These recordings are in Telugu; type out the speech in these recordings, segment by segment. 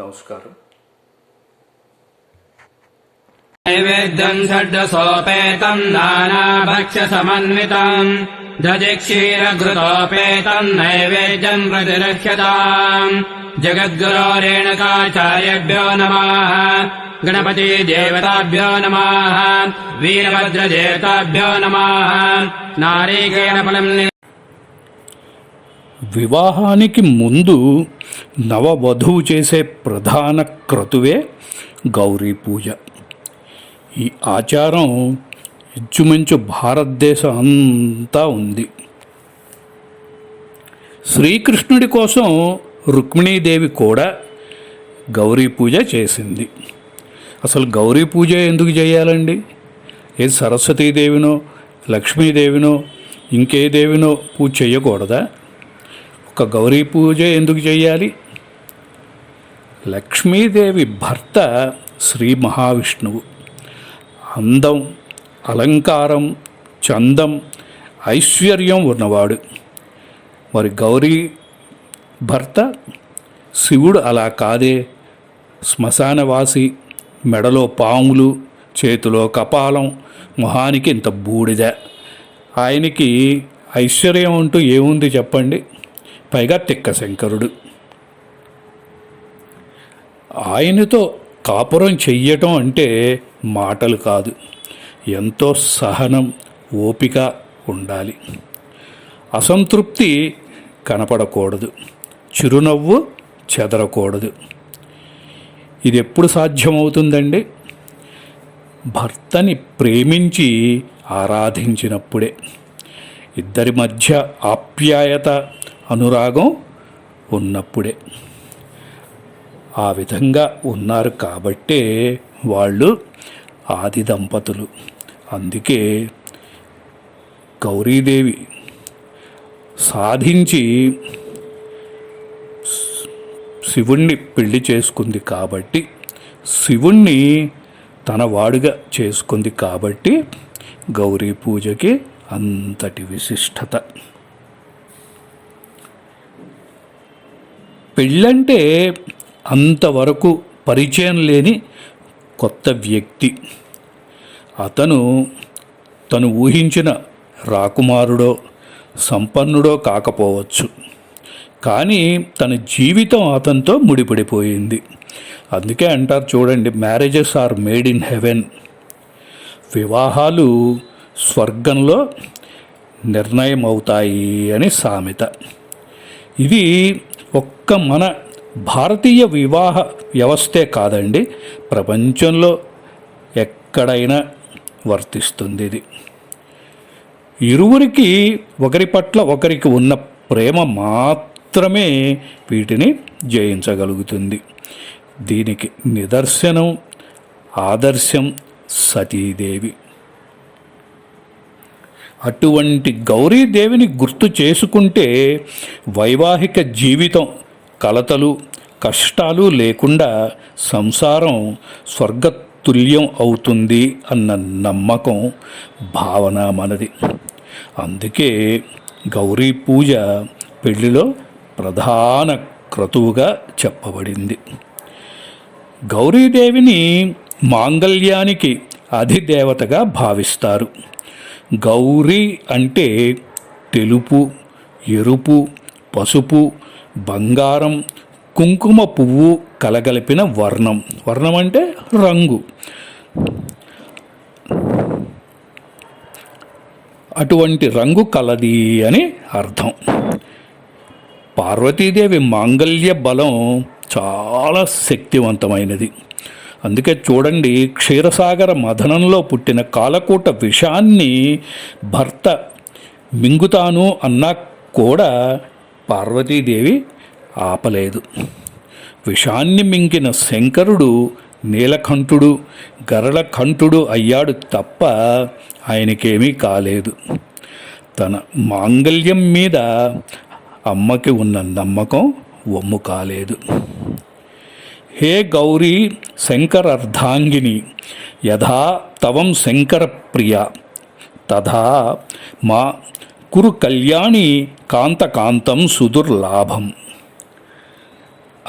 నమస్కారం नैवेद्यम् षड्रसोपेतम् नानाभक्ष्यसमन्वितम् दधिक्षीरघृतोपेतम् नैवेद्यम् प्रतिरक्ष्यताम् जगद्गुरोरेणुकाचार्यभ्यो नमः गणपतिदेवताभ्यो नमः वीरभद्रदेवताभ्यो नमः नारीकेणफलम् వివాహానికి ముందు నవవధువు చేసే ప్రధాన క్రతువే గౌరీ పూజ. ఈ ఆచారం ఇచ్చుమించు భారతదేశం అంతా ఉంది. శ్రీకృష్ణుడి కోసం రుక్మిణీదేవి కూడా గౌరీ పూజ చేసింది. అసలు గౌరీ పూజ ఎందుకు చేయాలండి? ఏ సరస్వతీదేవినో లక్ష్మీదేవినో ఇంకే దేవినో పూజ చేయకూడదా? ఒక గౌరీ పూజ ఎందుకు చేయాలి? లక్ష్మీదేవి భర్త శ్రీ మహావిష్ణువు. అందం అలంకారం చందం ఐశ్వర్యం ఉన్నవాడు. మరి గౌరీ భర్త? శివుడు అలా కాదే. శ్మశానవాసి మెడలో పాములు చేతిలో కపాలం మొహానికి ఇంత బూడిద. ఆయనకి ఐశ్వర్యం అంటూ ఏముంది చెప్పండి? పైగా తిక్క శంకరుడు. ఆయనతో కాపురం చెయ్యటం అంటే మాటలు కాదు. ఎంతో సహనం ఓపిక ఉండాలి. అసంతృప్తి కనపడకూడదు. చిరునవ్వు చెదరకూడదు. ఇది ఎప్పుడు సాధ్యమవుతుందండి? భర్తని ప్రేమించి ఆరాధించినప్పుడే. ఇద్దరి మధ్య ఆప్యాయత అనురాగం ఉన్నప్పుడే. ఆ విధంగా ఉన్నారు కాబట్టే వాళ్ళు ఆది దంపతులు అందుకే గౌరీదేవి సాధించి శివుణ్ణి పెళ్ళి చేసుకుంది కాబట్టి శివుణ్ణి తన వాడుగా చేసుకుంది కాబట్టి గౌరీ పూజకి అంతటి విశిష్టత. పెళ్ళంటే అంతవరకు పరిచయం లేని కొత్త వ్యక్తి. అతను తను ఊహించిన రాకుమారుడో సంపన్నుడో కాకపోవచ్చు. కానీ తన జీవితం అతనితో ముడిపడిపోయింది. అందుకే అంటారు చూడండి marriages are made in heaven వివాహాలు స్వర్గంలో నిర్ణయం అవుతాయి అని సామెత. ఇది ఒక్క మన భారతీయ వివాహ వ్యవస్థే కాదండి ప్రపంచంలో ఎక్కడైనా వర్తిస్తుంది ఇది. ఇరువురికి ఒకరి పట్ల ఒకరికి ఉన్న ప్రేమ మాత్రమే వీటిని జయించగలుగుతుంది. దీనికి నిదర్శనం ఆదర్శం సతీదేవి. అటువంటి గౌరీదేవిని గుర్తు చేసుకుంటే వైవాహిక జీవితం కలతలు కష్టాలు లేకుండా సంసారం స్వర్గతుల్యం అవుతుంది అన్న నమ్మకం భావన మనది. అందుకే గౌరీ పూజ పెళ్ళిలో ప్రధాన క్రతువుగా చెప్పబడింది. గౌరీదేవిని మాంగళ్యానికి అధిదేవతగా భావిస్తారు. గౌరీ అంటే తెలుపు ఎరుపు పసుపు బంగారం కుంకుమ పువ్వు కలగలిపిన వర్ణం. వర్ణం అంటే రంగు. అటువంటి రంగు కలది అని అర్థం. పార్వతీదేవి మాంగల్య బలం చాలా శక్తివంతమైనది. అందుకే చూడండి క్షీరసాగర మథనంలో పుట్టిన కాలకూట విషాన్ని భర్త మింగుతాను అన్నా కూడా పార్వతీదేవి ఆపలేదు. విషాన్ని మింగిన శంకరుడు నీలకంఠుడు గరళకంఠుడు అయ్యాడు తప్ప ఆయనకేమీ కాలేదు. తన మాంగల్యం మీద అమ్మకి ఉన్న నమ్మకం ఒమ్ము కాలేదు. హే గౌరీ శంకరర్ధాంగిని యథా తవం శంకర ప్రియ తథా మా కురు కళ్యాణి కాంతకాంతం సుదుర్లాభం.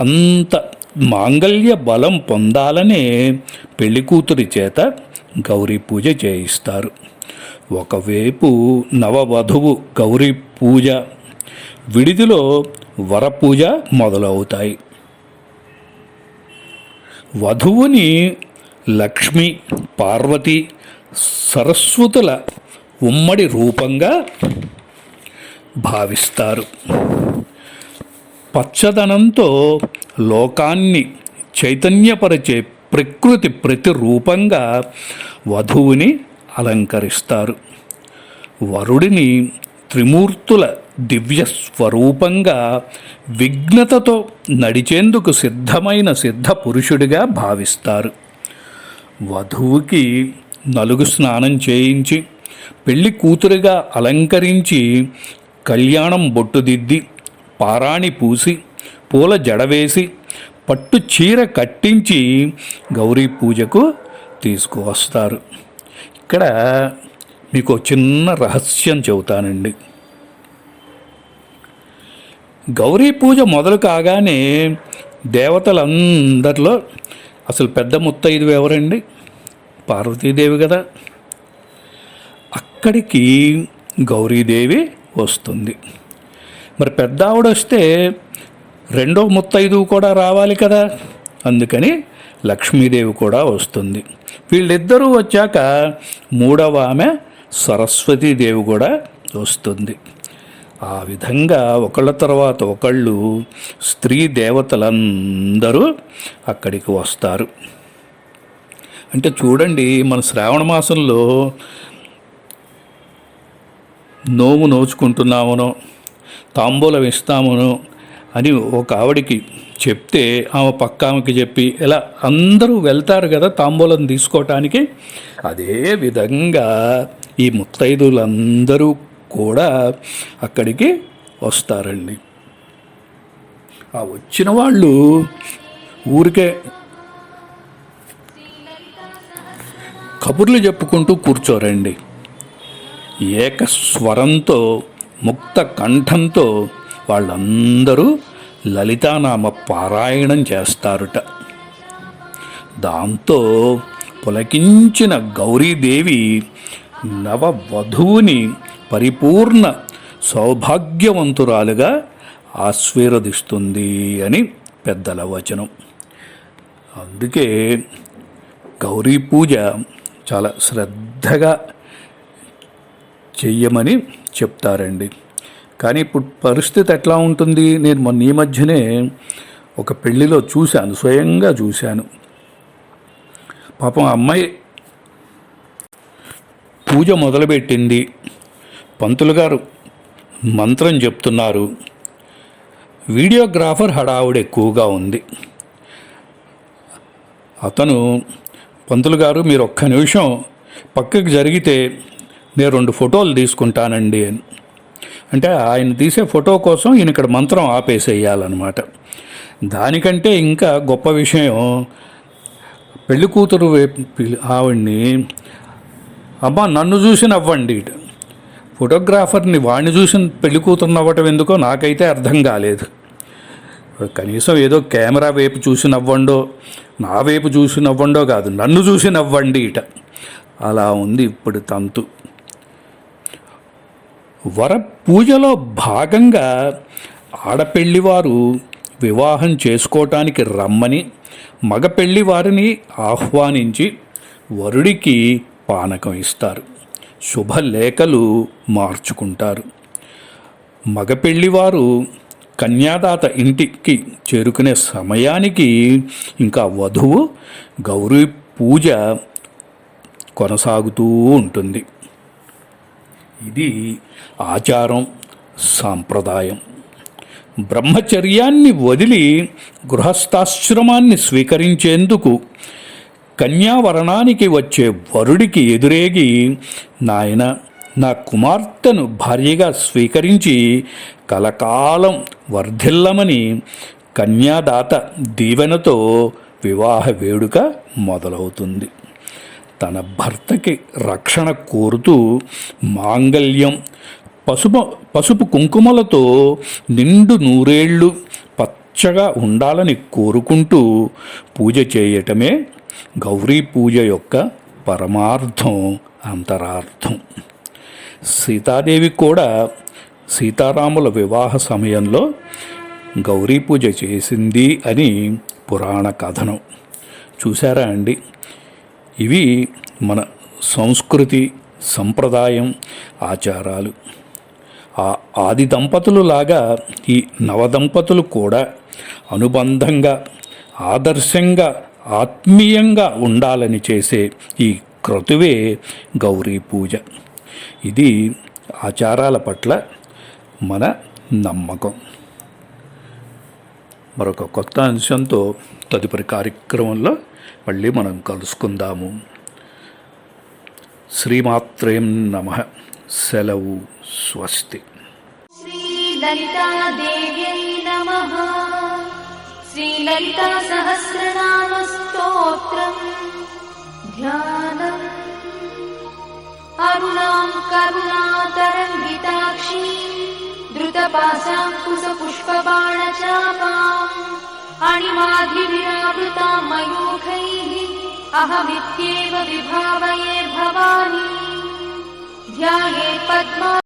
అంత మాంగళ్య బలం పొందాలనే పెళ్ళికూతురి చేత గౌరీ పూజ చేయిస్తారు. ఒకవైపు నవవధువు గౌరీ పూజ విడిదిలో వరపూజ మొదలవుతాయి. వధువుని లక్ష్మి పార్వతి సరస్వతుల ఉమ్మడి రూపంగా భావిస్తారు. పచ్చదనంతో లోకాన్ని చైతన్యపరిచే ప్రకృతి ప్రతిరూపంగా వధువుని అలంకరిస్తారు. వరుడిని త్రిమూర్తుల దివ్య స్వరూపంగా విఘ్నతతో నడిచేందుకు సిద్ధమైన సిద్ధ పురుషుడిగా భావిస్తారు. వధువుకి నలుగు స్నానం చేయించి పెళ్ళి కూతురుగా అలంకరించి కళ్యాణం బొట్టుదిద్ది పారాణి పూసి పూల జడవేసి పట్టు చీర కట్టించి గౌరీ పూజకు తీసుకువస్తారు. ఇక్కడ మీకు చిన్న రహస్యం చెబుతానండి. గౌరీ పూజ మొదలు కాగానే దేవతలందరిలో అసలు పెద్ద ముత్తైదు ఎవరండి? పార్వతీదేవి కదా. అక్కడికి గౌరీదేవి వస్తుంది. మరి పెద్ద ఆవిడ వస్తే రెండో ముత్తైదు కూడా రావాలి కదా. అందుకని లక్ష్మీదేవి కూడా వస్తుంది. వీళ్ళిద్దరూ వచ్చాక మూడవ ఆమె సరస్వతీదేవి కూడా వస్తుంది. ఆ విధంగా ఒకళ్ళ తర్వాత ఒకళ్ళు స్త్రీ దేవతలందరూ అక్కడికి వస్తారు. అంటే చూడండి మన శ్రావణ మాసంలో నోము నోచుకుంటున్నామనో తాంబూలం ఇస్తామనో అని ఒక ఆవిడికి చెప్తే ఆమె పక్క ఆమెకి చెప్పి ఇలా అందరూ వెళ్తారు కదా తాంబూలం తీసుకోవటానికి అదే విధంగా ఈ ముత్తైదులందరూ కూడా అక్కడికి వస్తారండి. ఆ వచ్చిన వాళ్ళు ఊరికే కబుర్లు చెప్పుకుంటూ కూర్చోరండి. ఏకస్వరంతో ముక్త కంఠంతో వాళ్ళందరూ లలితానామ పారాయణం చేస్తారుట. దాంతో పులకించిన గౌరీదేవి నవవధువుని పరిపూర్ణ సౌభాగ్యవంతురాలుగా ఆశీర్వదిస్తుంది అని పెద్దల వచనం. అందుకే గౌరీ పూజ చాలా శ్రద్ధగా చెయ్యమని చెప్తారండి. కానీ ఇప్పుడు పరిస్థితి ఎట్లా ఉంటుంది? నేను మొన్న ఈ మధ్యనే ఒక పెళ్ళిలో చూశాను స్వయంగా చూశాను. పాపం అమ్మాయి పూజ మొదలుపెట్టింది. పంతులు గారు మంత్రం చెప్తున్నారు. వీడియోగ్రాఫర్ హడావుడు ఎక్కువగా ఉంది. అతను పంతులు గారు మీరు ఒక్క నిమిషం పక్కకి జరిగితే నేను రెండు ఫోటోలు తీసుకుంటానండి అని. అంటే ఆయన తీసే ఫోటో కోసం ఈయన ఇక్కడ మంత్రం ఆపేసేయాలన్నమాట. దానికంటే ఇంకా గొప్ప విషయం పెళ్ళి కూతురు ఆవిడ్ని అమ్మ నన్ను చూసి నవ్వండి ఫోటోగ్రాఫర్ని వాణ్ణి చూసి పెళ్ళి కూతురునవ్వటం ఎందుకో నాకైతే అర్థం కాలేదు. కనీసం ఏదో కెమెరా వైపు చూసి నవ్వండో నా వైపు చూసి నవ్వండో కాదు నన్ను చూసి నవ్వండి ఇట. అలా ఉంది ఇప్పుడు తంతు. వర పూజలో భాగంగా ఆడపెళ్ళివారు వివాహం చేసుకోవటానికి రమ్మని మగ పెళ్ళివారిని ఆహ్వానించి వరుడికి పానకం ఇస్తారు. శుభలేఖలు మార్చుకుంటారు. మగపెళ్ళివారు కన్యాదాత ఇంటికి చేరుకునే సమయానికి ఇంకా వధువు గౌరీ పూజ కొనసాగుతూ ఉంటుంది. ఇది ఆచారం సాంప్రదాయం. బ్రహ్మచర్యాన్ని వదిలి గృహస్థాశ్రమాన్ని స్వీకరించేందుకు కన్యావరణానికి వచ్చే వరుడికి ఎదురేగి నాయన నా కుమార్తెను భార్యగా స్వీకరించి కలకాలం వర్ధిల్లమని కన్యాదాత దీవెనతో వివాహ వేడుక మొదలవుతుంది. తన భర్తకి రక్షణ కోరుతూ మాంగల్యం పసుపు పసుపు కుంకుమలతో నిండు నూరేళ్ళు పచ్చగా ఉండాలని కోరుకుంటూ పూజ చేయటమే గౌరీ పూజ యొక్క పరమార్థం అంతరార్థం. సీతాదేవి కూడా సీతారాముల వివాహ సమయంలో గౌరీ పూజ చేసింది అని పురాణ కథనం. చూసారా అండి? ఇవి మన సంస్కృతి సంప్రదాయం ఆచారాలు. ఆ ఆది దంపతులు లాగా ఈ నవదంపతులు కూడా అనుబంధంగా ఆదర్శంగా ఆత్మీయంగా ఉండాలని చేసే ఈ క్రతువే గౌరీ పూజ. ఇది ఆచారాల పట్ల మన నమ్మకం. మరొక కొత్త అంశంతో తదుపరి కార్యక్రమంలో మళ్ళీ మనం కలుసుకుందాము. శ్రీమాత్రేం నమ. సెలవు స్వస్తి. శ్రీ లలితాదేవ్యై నమ. श्रीललितासहस्रनामस्तोत्रम् ध्यानम्। अरुणाम् करुणातरङ्गिताक्षीम् द्रुतपाशाङ्कुशपुष्पबाणचापाम् अणिमाधिविरावृताम् मयूखैः अहमित्येव विभावये भवानी। ध्याये पद्मा